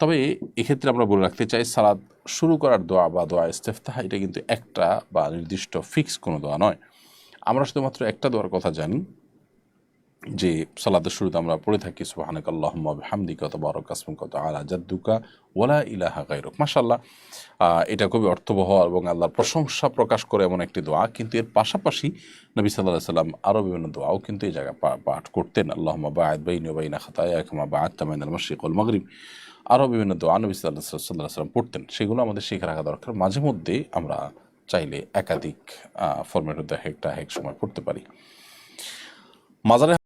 তবে এক্ষেত্রে আমরা বলে রাখতে চাই সালাদ শুরু করার দোয়া বা দোয়া ইস্তেফতাহ এটা কিন্তু একটা বা নির্দিষ্ট ফিক্স কোনো দোয়া নয়। আমরা শুধুমাত্র একটা দোয়ার কথা জানি যে সালাদের শুরুতে আমরা পড়ে থাকি সুবাহানাক আল্লাহম্মা হামদি কত বারক কাসমুক কত আলা জাদ্দুকা ওলা ইলাহা গাইরক মাশাল্লাহ আহ, এটা খুবই অর্থবহ এবং আল্লাহর প্রশংসা প্রকাশ করে এমন একটি দোয়া কিন্তু এর পাশাপাশি নবী সাল্লাহ সাল্লাম আরও বিভিন্ন দোয়াও কিন্তু এই জায়গায় পাঠ করতেন। আল্লাহম্মা বায়দ বাইন বাইনা খাতায় বায়দ তামাইন আল মশরিক উল মগরিব। আরও বিভিন্ন দোয়া নবী সাল্লাম পড়তেন, সেগুলো আমাদের শিখে রাখা দরকার। মাঝে মধ্যে আমরা চাইলে একাধিক ফরম্যাটের হতে একটা এক সময় পড়তে পারি। মাজারে